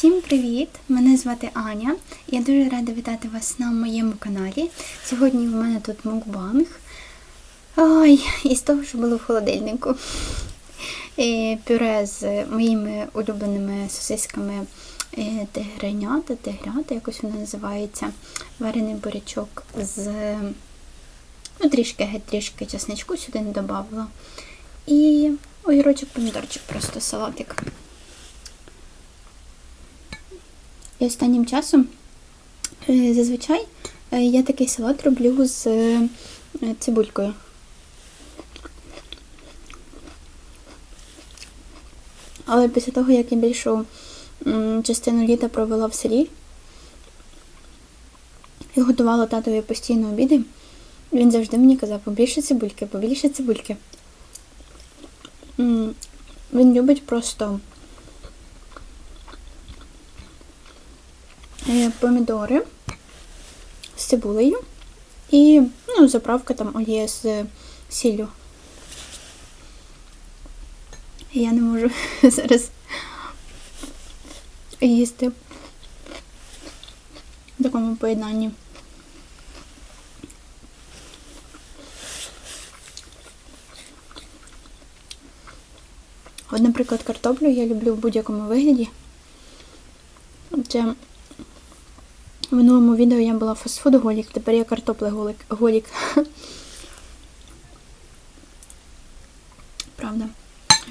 Всім привіт! Мене звати Аня. Я дуже рада вітати вас на моєму каналі. Сьогодні у мене тут мукбанг. Ой, із того, що було в холодильнику. І пюре з моїми улюбленими сосисками е, тигренята, тигрята, якось воно називається. Варений бурячок з ну, трішки геть трішки чесничку сюди не додавала. І огірочок помідорчик, просто салатик. І останнім часом е, зазвичай е, я такий салат роблю з е, цибулькою. Але після того, як я більшу частину літа провела в селі і готувала татові постійно обіди, він завжди мені казав, побільше цибульки, побільше цибульки. Він любить просто помідори з цибулею і ну, заправка там олія з сіллю. Я не можу зараз їсти в такому поєднанні. От, наприклад, картоплю я люблю в будь-якому вигляді. Це в минулому відео я була фастфуд голік, тепер я картопля голік. голік. Правда.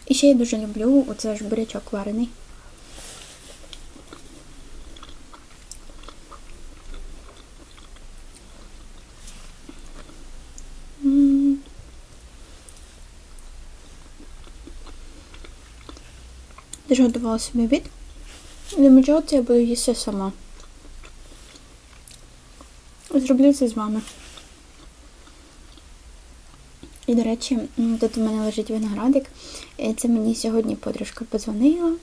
І ще я дуже люблю оце ж бурячок варений. Теж готувала собі обід. Думаю, чого це я буду їсти сама. Зроблю це з вами. І, до речі, тут у мене лежить виноградик. Це мені сьогодні подружка подзвонила.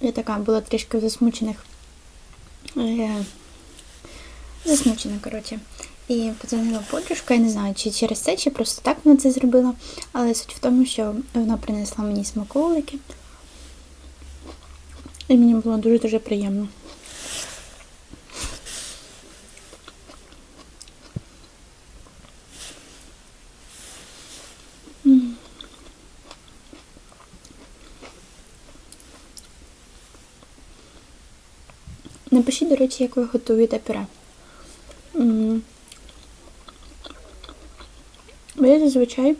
Я така була трішки в засмучених. е, Засмучена, коротше. І подзвонила подружка, я не знаю, чи через це, чи просто так вона це зробила. Але суть в тому, що вона принесла мені смаколики. І мені було дуже-дуже приємно. М. Напишіть, до речі, як ви готуєте пюре. Бо я зазвичай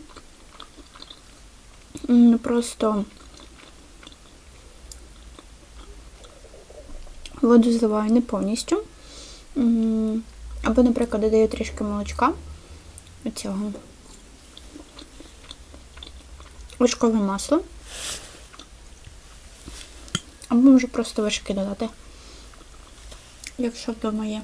просто воду зливаю не повністю. Або, наприклад, додаю трішки молочка цього вершкове масло. Або можу просто вершки додати, якщо вдома є.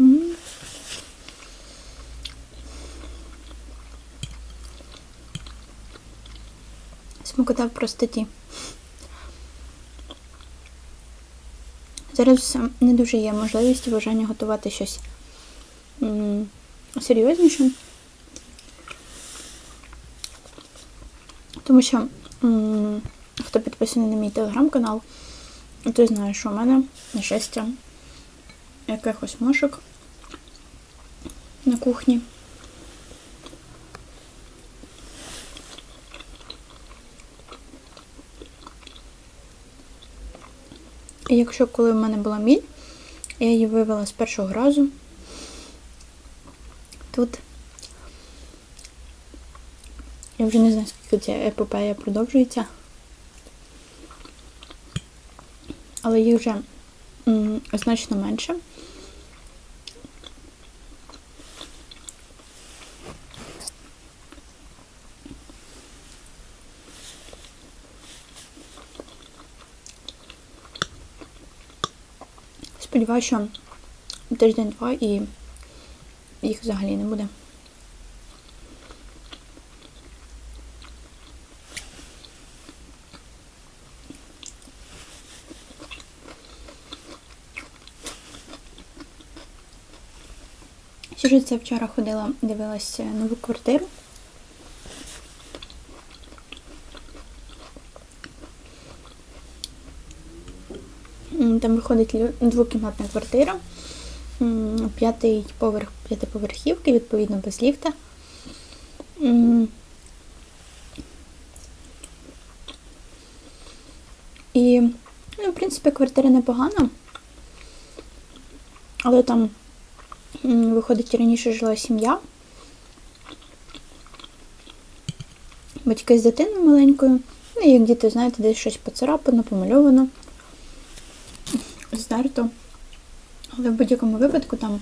М. Смакота в простоті. Зараз не дуже є можливість бажання готувати щось серйозніше. Тому що хто підписаний на мій телеграм-канал, той знає, що у мене на щастя якихось мошок на кухні. І якщо коли в мене була міль, я її вивела з першого разу. Тут я вже не знаю, скільки ця епопея продовжується. Але їх вже значно менше. Сподіваюся, що тиждень-два і їх взагалі не буде. Вже це вчора ходила, дивилася нову квартиру. Там виходить двокімнатна квартира, п'ятий поверх п'ятиповерхівки, відповідно, без ліфта. І, ну, в принципі, квартира непогана. Але там виходить раніше жила сім'я. Батьки з дитиною маленькою. Ну, і як діти, знаєте, десь щось поцарапано, помальовано, здерто. Але в будь-якому випадку там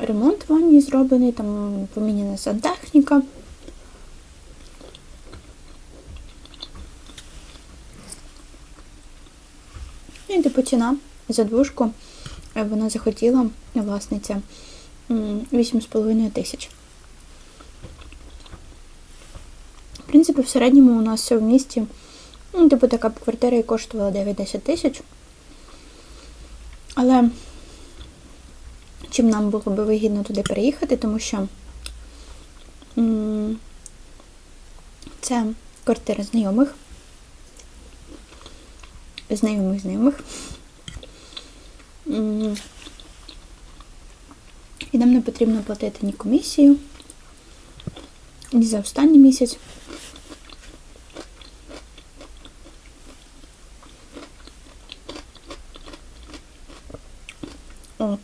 ремонт в ванні зроблений, там поміняна сантехніка. Ну, і типу ціна за двушку вона захотіла, власниця, 8,5 тисяч. В принципі, в середньому у нас все в місті, ну, типу, така квартира і коштувала 9-10 тисяч. Але чим нам було би вигідно туди переїхати, тому що це квартира знайомих. Знайомих знайомих. І нам не потрібно платити ні комісію, ні за останній місяць. От.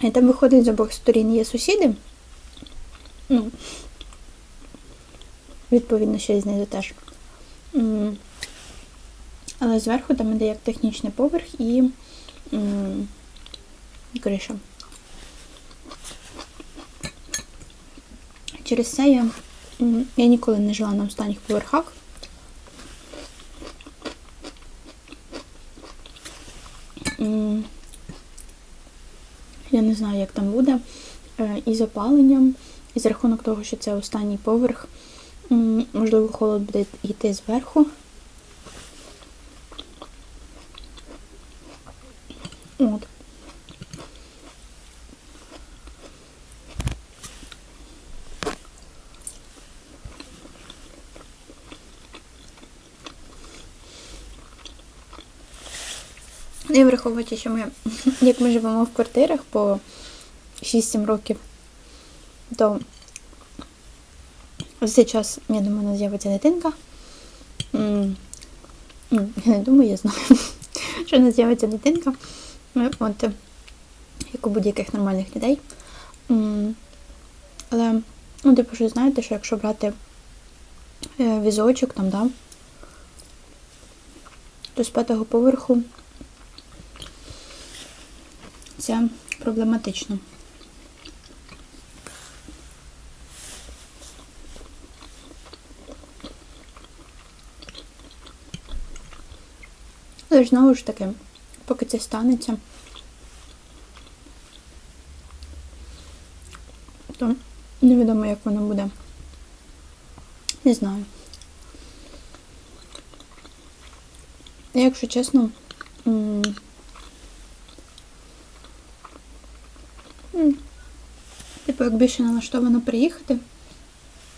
І там виходить з обох сторін є сусіди. Ну, відповідно, ще знизу теж. Але зверху там іде як технічний поверх і криша. Через це я, я ніколи не жила на останніх поверхах. Я не знаю, як там буде. Е, І з опаленням, і за рахунок того, що це останній поверх, можливо, холод буде йти зверху. От. І враховуючи, що ми, як ми живемо в квартирах по 6-7 років, то в цей час, я думаю, у нас з'явиться дитинка. Ну, Я не думаю, я знаю, що у нас з'явиться дитинка. Е, От, е, як у будь-яких нормальних людей. Але, ну, типу, що знаєте, що якщо брати е, візочок там, да, то з п'ятого поверху це проблематично. Але ж знову ж таки, поки це станеться, то невідомо, як воно буде. Не знаю. Якщо чесно, типу, як більше налаштовано приїхати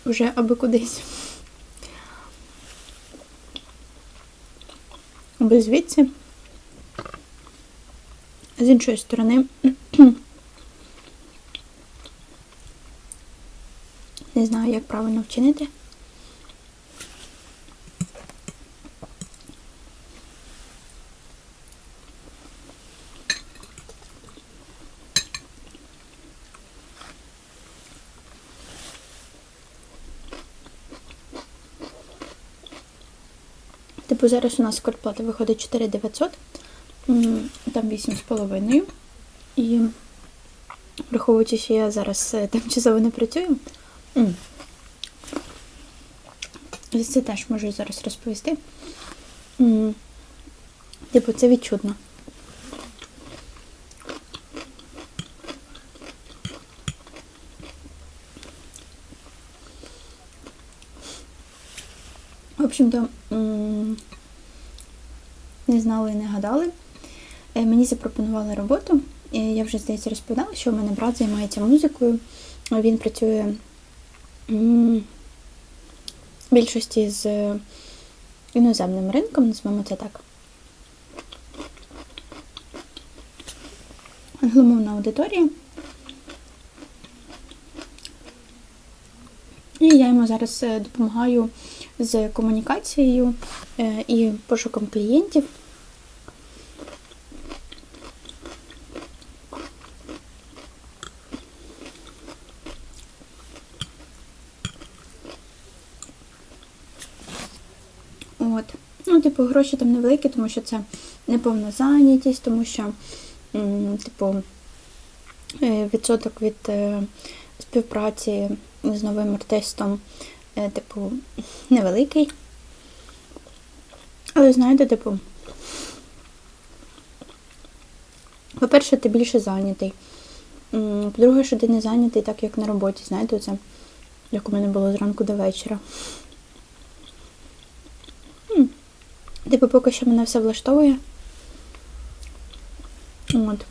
вже аби кудись. Аби звідси. З іншої сторони, не знаю, як правильно вчинити. Типу зараз у нас квартплата виходить 4900, м, там 8,5. І враховуючи, що я зараз е, тимчасово не працюю. ось Це теж можу зараз розповісти. Типу, це відчутно. В общем-то, не знали і не гадали, мені запропонували роботу. І Я вже, здається, розповідала, що в мене брат займається музикою. Він працює в більшості з е, іноземним ринком, назвемо це так. Англомовна аудиторія. І я йому зараз е, допомагаю з комунікацією е, і пошуком клієнтів. От. Ну, типу, гроші там невеликі, тому що це неповна зайнятість, тому що, типу, е, відсоток від е, співпраці з новим артистом, е, типу, невеликий. Але знаєте, типу, по-перше, ти більше зайнятий. По-друге, що ти не зайнятий так, як на роботі, знаєте, це як у мене було зранку до вечора. М, Типу, поки що мене все влаштовує. От.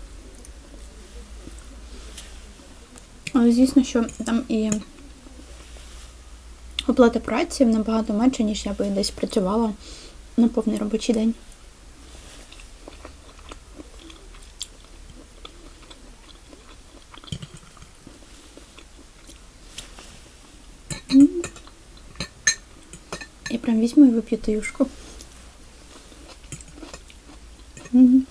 Але звісно, що там і оплата праці набагато менше, ніж я би десь працювала на повний робочий день. Я прям візьму і вип'ю ту юшку. М.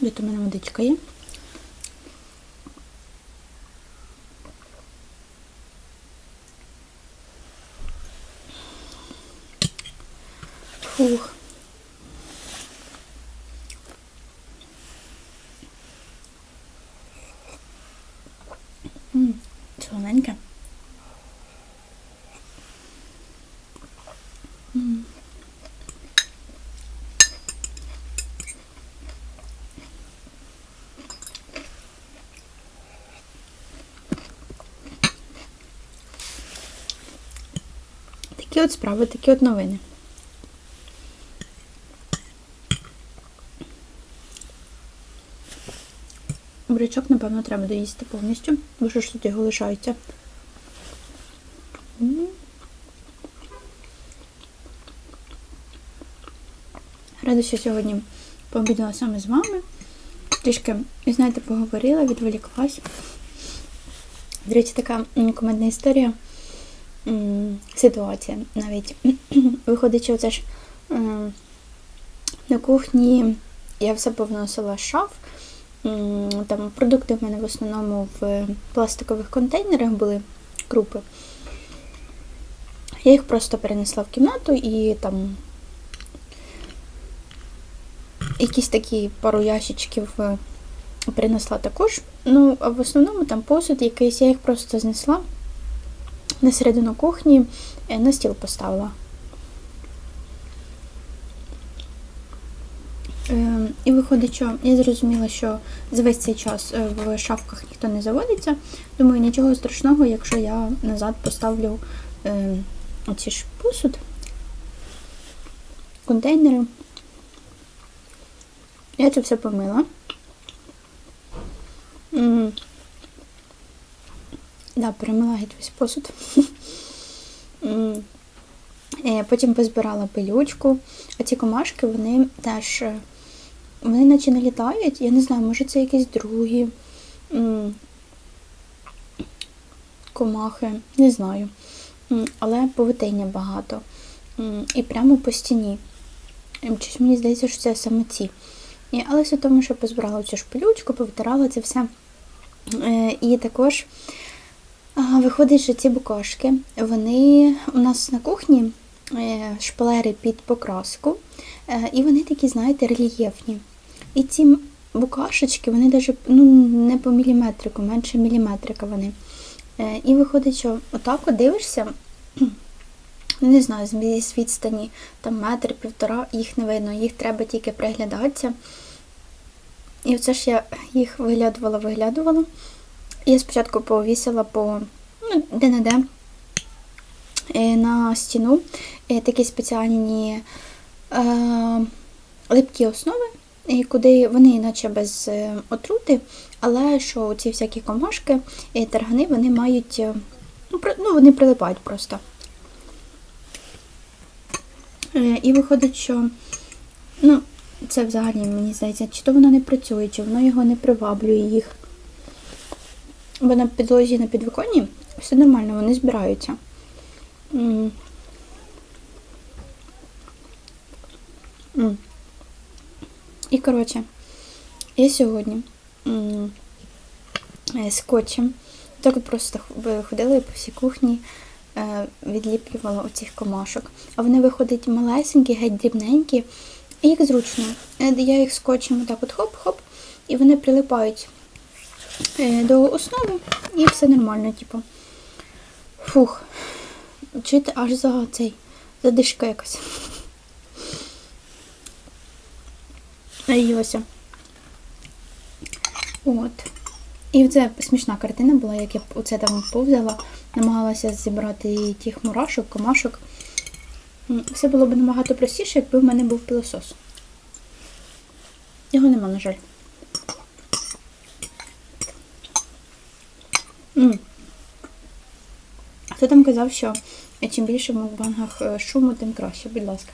Де у мене водичка є? Фух. М, Солоненьке. М. Такі от справи, такі от новини. Бурячок, напевно, треба доїсти повністю, бо що ж тут його лишається. Рада, що сьогодні пообідала саме з вами. Трішки, знаєте, поговорила, відволіклась. До речі, така м, комедна історія. Ситуація навіть. Виходить, що це ж на кухні я все повносила шаф. Там продукти в мене в основному в пластикових контейнерах були крупи. Я їх просто перенесла в кімнату і там якісь такі пару ящичків е, принесла також. Ну, а в основному там посуд якийсь, я їх просто знесла на середину кухні, е, на стіл поставила. Е, І виходить, що я зрозуміла, що за весь цей час е, в шафках ніхто не заводиться. Думаю, нічого страшного, якщо я назад поставлю е, оці ж посуд, контейнери. Я це все помила. Да, перемила геть весь посуд. Е, Потім позбирала пилючку. А ці комашки, вони теж, е, вони наче не літають. Я не знаю, може це якісь другі комахи, не знаю. Але повитиння багато. І прямо по стіні. Щось мені здається, що це саме ці. Але все тому, що позбирала цю шпилючку, повитирала це все. Е, І також виходить, що ці букашки, вони у нас на кухні е, шпалери під покраску, е, і вони такі, знаєте, рельєфні. І ці букашечки, вони навіть ну, не по міліметрику, менше міліметрика вони. Е, І виходить, що отак от дивишся, не знаю, з відстані там метр, півтора, їх не видно, їх треба тільки приглядатися. І оце ж я їх виглядувала, виглядувала. Я спочатку повісила по ну, де-не-де е, на стіну е, такі спеціальні е, липкі основи, і куди вони наче без е, отрути, але що ці всякі комашки і таргани вони мають, е, ну, ну вони прилипають просто. Е, І виходить, що ну, це взагалі мені здається, чи то воно не працює, чи воно його не приваблює їх. Бо на підлозі на підвіконні все нормально, вони збираються. М. М. І коротше, я сьогодні м, е, скотчем так просто ходила по всій кухні, е, відліплювала оцих комашок. А вони виходять малесенькі, геть дрібненькі, і їх зручно. Е, Я їх скотчем отак от хоп-хоп, і вони прилипають до основи, і все нормально, типу. Фух. Чити аж за цей, задишка якась. Наїлася. От. І це смішна картина була, як я оце там повзала, намагалася зібрати тих мурашок, комашок. Все було б набагато простіше, якби в мене був пилосос. Його нема, на жаль. Хто там казав, що чим більше в мукбангах е, шуму, тим краще, будь ласка.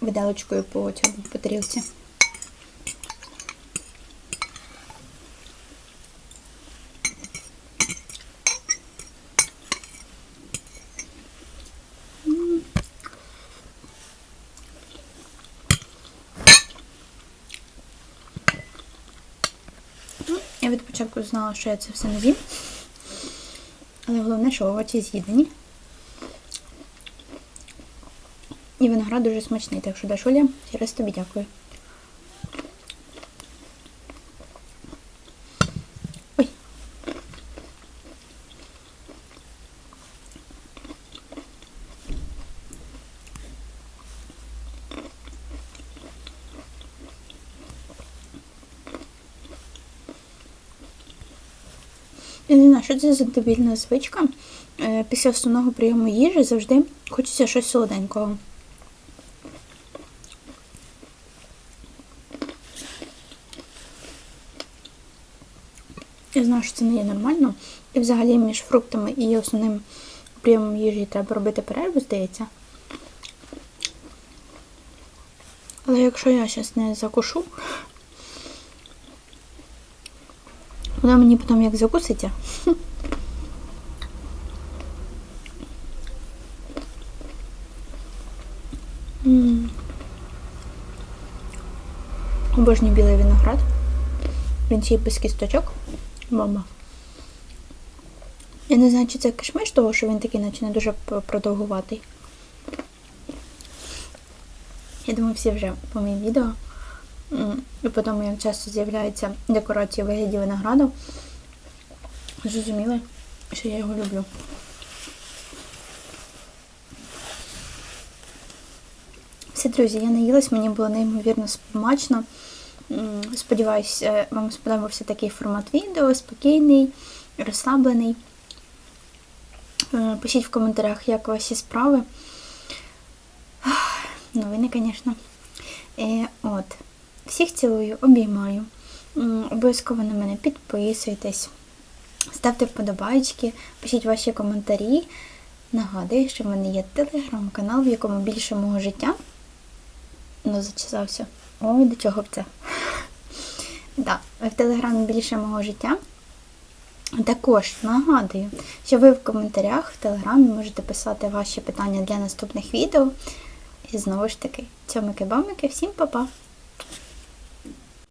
Виделочкою по цьому по тарілці. М. Ну, Я від початку знала, що я це все не з'їм. Але головне, що овочі з'їдені. І виноград дуже смачний, так що Дашуля, через тобі дякую. Це за дебільна звичка. Е, Після основного прийому їжі завжди хочеться щось солоденького. Я знаю, що це не є нормально. І взагалі між фруктами і основним прийомом їжі треба робити перерву, здається. Але якщо я зараз не закушу, вона мені потім як закуситься. Обожнюю білий виноград. Він ще без кісточок. Мама. Я не знаю, чи це кишмиш, того, що він такий, наче не дуже продовгуватий. Я думаю, всі вже по моїм відео. І по тому, як часто з'являються декорації у вигляді винограду. Зрозуміли, що я його люблю. Все, друзі, я наїлась, мені було неймовірно смачно. М, Сподіваюсь, е, вам сподобався такий формат відео, спокійний, розслаблений. Е, Пишіть в коментарях, як ваші справи. Новини, звісно. Е, От. Всіх цілую, обіймаю. Обов'язково на мене підписуйтесь, ставте вподобайки, пишіть ваші коментарі. Нагадую, що в мене є телеграм-канал, в якому більше мого життя. Ну, зачесався. Ой, до чого б це? Да, в телеграмі більше мого життя. Також нагадую, що ви в коментарях в телеграмі можете писати ваші питання для наступних відео. І знову ж таки, цьомики-бамики, всім па-па!